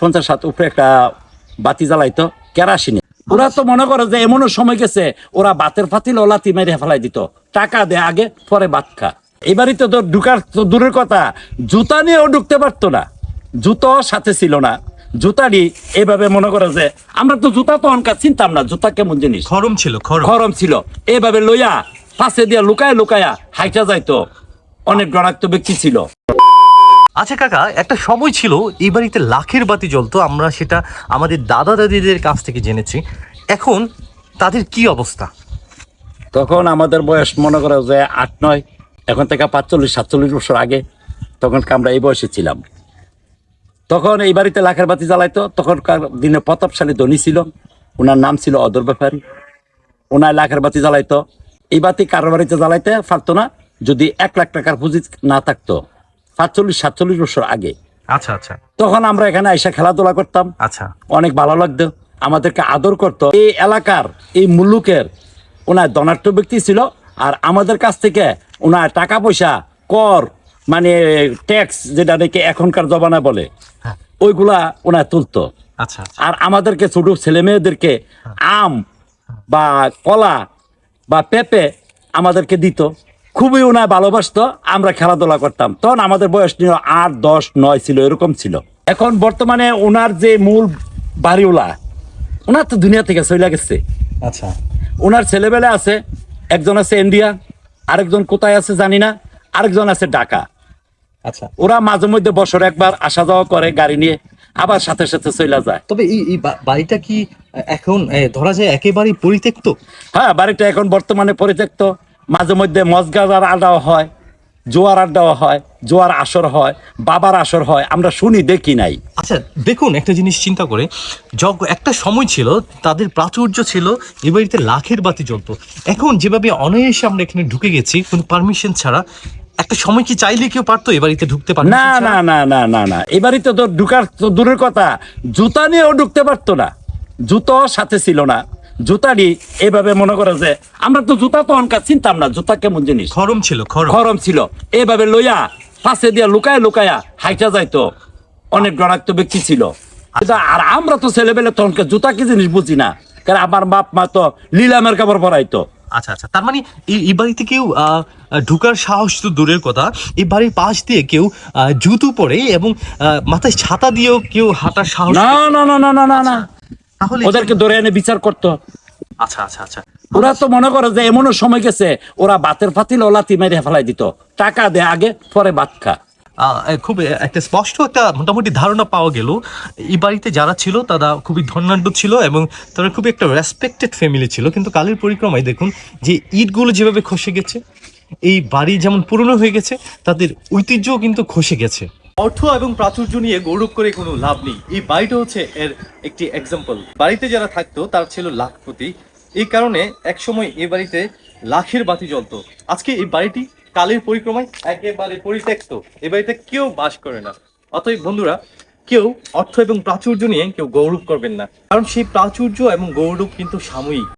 পঞ্চাশ হাত উপরে একটা বাতি জ্বালাইতো কেরাসিনে। ওরা তো মনে করে যে এমনও সময় গেছে ওরা বাতের ফাতিল ওলাতি মেরে ফেলাই দিত। টাকা দে আগে পরে ভাত খা। এবারই তো তোর ঢুকার তো দূরের কথা জুতা নিয়েও ঢুকতে পারতো না। জুতো সাথে ছিল না। জুতারি এভাবে মনে করে যে আমরা তো জুতা তো অনকা চিনতাম না জুতা কেমন জিনিস। খরম ছিল খরম। ছিল। এভাবে লইয়া পাশে দিয়া লুকায় লুকায়া হাইটা যাইতো। অনেক ডরাক্ত ব্যক্তি ছিল। আচ্ছা কাকা, একটা সময় ছিল, এই বাড়িতে লাখের বাতি জ্বলতো, আমরা সেটা আমাদের দাদা দাদিদের কাছ থেকে জেনেছি। এখন তাদের কি অবস্থা? তখন আমাদের বয়স মনে করো যে আট, নয়, এখন থেকে পাঁচচল্লিশ, সাতচল্লিশ বছর আগে তখন আমরা এই বয়সে ছিলাম। তখন এই বাড়িতে লাখের বাতি জ্বালাইতো, তখনকার দিনে প্রতাপশালী ধনী ছিল, ওনার নাম ছিল অদর ব্যাপারী। ওনার লাখের বাতি জ্বালাইতো, এই বাতি কারও বাড়িতে জ্বালাইতে পারতো না, যদি এক লাখ টাকার পুঁজি না থাকতো। পাঁচচল্লিশ সাতচল্লিশ বছর আগে। আচ্ছা আচ্ছা। তখন আমরা এখানে এসে খেলাধুলা করতাম। আচ্ছা। অনেক ভালো লাগতো। আমাদেরকে আদর করতো। এই এলাকার এই মুল্লুকের ওনার ধনাঢ্য ব্যক্তি ছিল আর আমাদের কাছ থেকে ওনার টাকা পয়সা কর মানে ট্যাক্স যেটা নাকি এখনকার জমানায় বলে হ্যাঁ। ওইগুলা ওনার তুলতো। আচ্ছা আচ্ছা। আর আমাদেরকে ছোট ছেলে মেয়েদেরকে আম বা কলা বা পেঁপে আমাদেরকে দিত। খুবই ওনায় ভালোবাসতো আমরা খেলাধুলা করতাম। তখন আমাদের বয়স নিয়ে আট দশ নয় ছিল এরকম ছিল। এখন বর্তমানে ওনার যে মূল বাড়িওলা ওনার তো দুনিয়া থেকে চলে গেছে। আচ্ছা। ওনার ছেলেবেলা আছে একজন আছে ইন্ডিয়া আরেকজন কোথায় আছে জানি না আরেকজন আছে ঢাকা। আচ্ছা। ওরা মাঝে মধ্যে বছর একবার আসা যাওয়া করে গাড়ি নিয়ে আবার সাথে সাথে চলে যায়। তবে এই এই বাড়িটা কি এখন ধরা যায় একেবারেই পরিত্যক্ত? হ্যাঁ বাড়িটা এখন বর্তমানে পরিত্যক্ত। মাঝে মধ্যে মজগাজার আড্ডাও হয় জোয়ার আড্ডাও হয় জোয়ার আসর হয় বাবার আসর হয় আমরা শুনি দেখি নাই। আচ্ছা দেখুন একটা জিনিস চিন্তা করে। যগ একটা সময় ছিল তাদের প্রাচুর্য ছিল এ বাড়িতে লাখের বাতি জ্বলতো। এখন যেভাবে অনায়াসে আমরা এখানে ঢুকে গেছি কোনো পারমিশন ছাড়া একটা সময় কি চাইলে কেউ পারতো এ বাড়িতে ঢুকতে পারতো? না না না না না না। এবারই তো ঢুকার তো দূরের কথা। জুতা নিয়েও ঢুকতে পারতো না। জুতো সাথে ছিল না। জুতারি এভাবে মনে করে যে আমরা তো জুতা তো অনকা চিনতাম না জুতা কেমন জিনিস? খরম ছিল খরম। ছিল। এভাবে লইয়া পাশে দিয়া লুকায় লুকায়া হাইটা যাইতো। অনেক ডরাক্ত ব্যক্তি ছিল। আর আমরা তো ছেলেবেলে তখনকে জুতা কি জিনিস বুঝি না। কারণ আমার বাপ মা তো লিলামের কাপড় পরাইতো। আচ্ছা আচ্ছা। তার মানে এই বাড়িতে কেউ ঢুকার সাহস তো দূরের কথা। এই বাড়ির পাশ দিয়ে কেউ জুতো পরে এবং মাথায় ছাতা দিয়েও কেউ হাঁটার সাহস না না না না না না না। তাহলে ওদেরকে ধরে এনে বিচার করতো আচ্ছা আচ্ছা আচ্ছা। ওরা তো মনে করে যে এমনও সময় গেছে ওরা বাতের ফাতিল ওলাতি মেরে ফেলাই দিত। টাকা দে আগে পরে ভাত খা। খুব একটা স্পষ্ট একটা মোটামুটি ধারণা পাওয়া গেল। এই বাড়িতে যারা ছিল তারা খুবই ধনাঢ্য ছিল এবং তারা খুবই একটা রেসপেক্টেড ফ্যামিলি ছিল। কিন্তু কালের পরিক্রমায় দেখুন যে ইটগুলো যেভাবে খসে গেছে এই বাড়ি যেমন পুরনো হয়ে গেছে তাদের ঐতিহ্যও কিন্তু খসে গেছে। অর্থ এবং প্রাচুর্য নিয়ে গৌরব করে কোনো লাভ নেই। এই বাড়িটা হচ্ছে এর একটি এক্সাম্পল বাড়িতে যারা থাকতো, তার ছিল লাখপতি এই কারণে একসময় এই বাড়িতে লাখের বাতি জ্বলতো। আজকে এই বাড়িটি কালের পরিক্রমায় একেবারে পরিত্যক্ত। এই বাড়িতে কেউ বাস করে না। অতএব বন্ধুরা, কেউ অর্থ এবং প্রাচুর্য নিয়ে কেউ গৌরব করবেন না। কারণ সেই প্রাচুর্য এবং গৌরব কিন্তু সাময়িক।